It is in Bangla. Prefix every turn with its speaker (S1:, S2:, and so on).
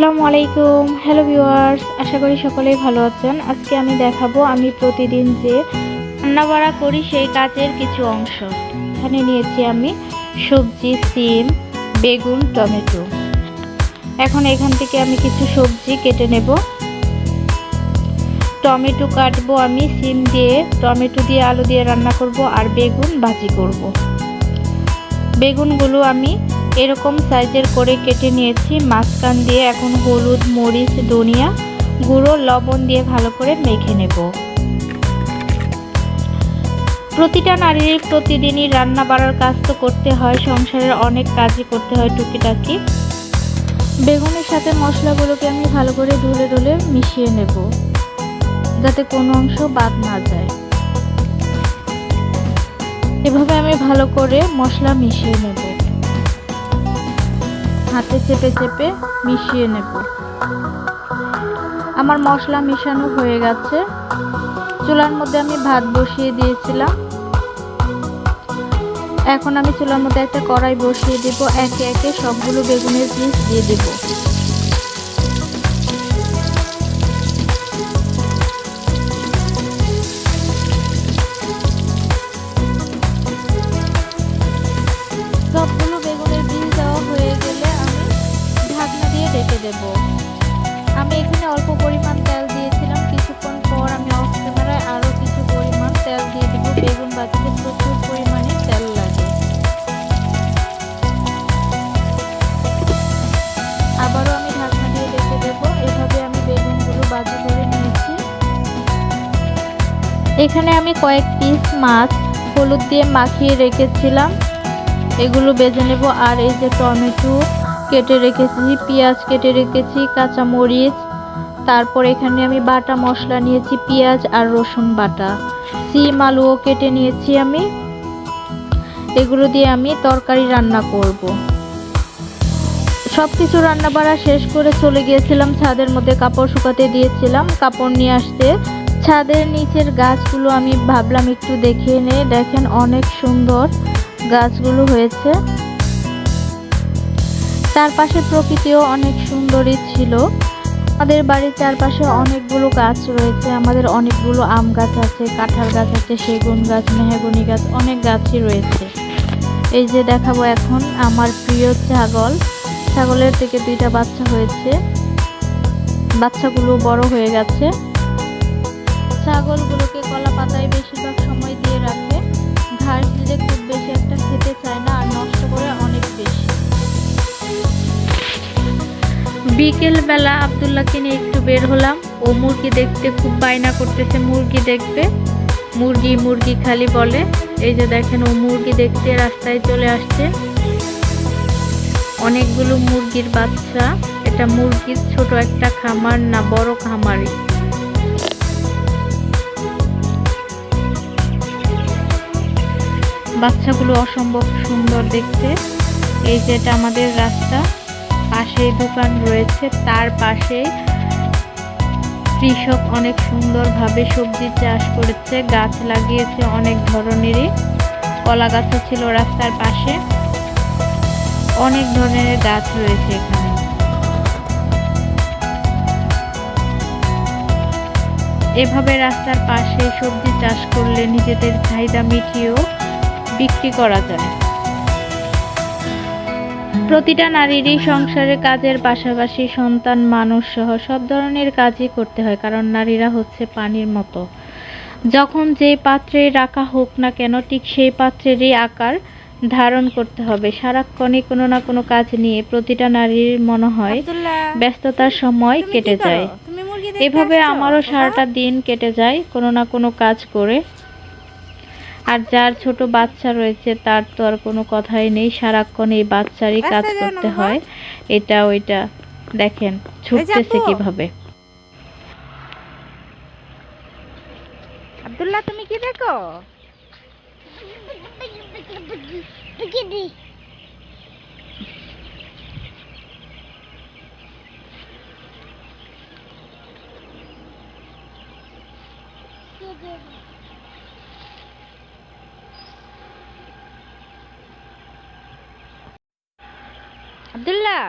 S1: আসসালামু আলাইকুম। হ্যালো ভিউয়ার্স আশা করি সকলেই ভালো আছেন। আজকে আমি দেখাবো, আমি প্রতিদিন যে রান্নাবাড়া করি সেই কাজের কিছু অংশ। এখানে নিয়েছি আমি সবজি, সিম, বেগুন, টমেটো। এখন এখান থেকে আমি কিছু সবজি কেটে নেব। টমেটো কাটবো আমি, সিম দিয়ে, টমেটো দিয়ে, আলু দিয়ে রান্না করব আর বেগুন ভাজি করব। বেগুনগুলো আমি এরকম সাইজের করে কেটে নিয়েছি। মাঝখান দিয়ে এখন হলুদ, মরিচ, ধনিয়া গুঁড়ো, লবণ দিয়ে ভালো করে মেখে নেব। প্রতিটা নারীর প্রতিদিনই রান্না বাড়ার কাজ তো করতে হয়, সংসারের অনেক কাজই করতে হয় টুকিটাকি। বেগুনের সাথে মশলাগুলোকে আমি ভালো করে ধুলে ধুলে মিশিয়ে নেব, যাতে কোনো অংশ বাদ না যায়। এভাবে আমি ভালো করে মশলা মিশিয়ে নেব। হাতে চেপে চেপে মিশিয়ে নেব। আমার মশলা মিশানো হয়ে গেছে। চুলার মধ্যে আমি ভাত বসিয়ে দিয়েছিলাম। এখন আমি চুলার মধ্যে একটা কড়াই বসিয়ে দেব। একে একে সবগুলো বেগুনের পিস দিয়ে দেব। বেগুন বাজিতে প্রচুর পরিমাণে তেল লাগে। আবারও আমি ঢাকনা দিয়ে ঢেকে দেব। এভাবে আমি বেগুনগুলো বাজি করে নিয়েছি। এখানে আমি কয়েক পিস মাছ হলুদ দিয়ে মাখিয়ে রেখেছিলাম। এগুলো বেজে নেব। আর এই যে টমেটো কেটে রেখেছি, পেঁয়াজ কেটে রেখেছি, কাঁচামরিচ। তারপর এখানে আমি বাটা মশলা নিয়েছি, পেঁয়াজ আর রসুন বাটা। সিম আলুও কেটে নিয়েছি আমি। এগুলো দিয়ে আমি তরকারি রান্না করব। সব কিছু রান্না বাড়া শেষ করে চলে গিয়েছিলাম ছাদের মধ্যে কাপড় শুকাতে দিয়েছিলাম। কাপড় নিয়ে আসতে ছাদের নিচের গাছগুলো আমি ভাবলাম একটু দেখে নে দেখেন অনেক সুন্দর গাছগুলো হয়েছে। তার পাশে প্রকৃতিও অনেক সুন্দরই ছিল। আমাদের বাড়ির চারপাশে অনেকগুলো গাছ রয়েছে। আমাদের অনেকগুলো আম গাছ আছে, কাঁঠাল গাছ আছে, সেগুন গাছ, মেহগুনি গাছ, অনেক গাছই রয়েছে। এই যে দেখাবো এখন আমার প্রিয় ছাগল। ছাগলের থেকে দুইটা বাচ্চা হয়েছে। বাচ্চাগুলো বড় হয়ে গেছে। ছাগলগুলোকে কলা পাতায় বেশিরভাগ সময় দিয়ে রাখে। ঘাস দিলে খুব বেশি বিকেল বেলা আবদুল্লাহকে নিয়ে একটু বের হলাম। ও মুরগি দেখতে খুব বায়না করতেছে, মুরগি দেখবে মুরগি মুরগি খালি বলে। এই যে দেখেন, ও মুরগি দেখতে রাস্তায় চলে আসছে। অনেকগুলো মুরগির বাচ্চা। এটা মুরগির ছোট একটা খামার না, বড় খামারই। বাচ্চাগুলো অসম্ভব সুন্দর দেখতে। এই যে এটা আমাদের রাস্তা। পাশেই দোকান রয়েছে, তার পাশেই কৃষক অনেক সুন্দরভাবে সবজি চাষ করেছে, গাছ লাগিয়েছে অনেক ধরনেরই কলা গাছও ছিল রাস্তার পাশে। অনেক ধরনের গাছ রয়েছে এখানে। এভাবে রাস্তার পাশে সবজি চাষ করলে নিজেদের চাহিদা মিটিয়েও বিক্রি করা যায়। প্রতিটা নারীরই সংসারের কাজের পাশাপাশি সন্তান মানুষ সহ সব ধরনের কাজই করতে হয় কারণ নারীরা হচ্ছে পানির মতো। যখন যে পাত্রে রাখা হোক না কেন ঠিক সেই পাত্রেরই আকার ধারণ করতে হবে। সারাক্ষণই কোনো না কোনো কাজ নিয়ে প্রতিটা নারীর মনে হয় ব্যস্ততার সময় কেটে যায়। এভাবে আমারও সারাটা দিন কেটে যায় কোনো না কোনো কাজ করে। আর যার ছোট বাচ্চা রয়েছে তার তো আর কোনো কথাই নেই। সারাক্ষণ এই বাচ্চারই কাজ করতে হয়। এটা ওইটা দেখেন ছুটতেছে কীভাবে। আব্দুল্লাহ তুমি কি দেখো? আব্দুল্লাহ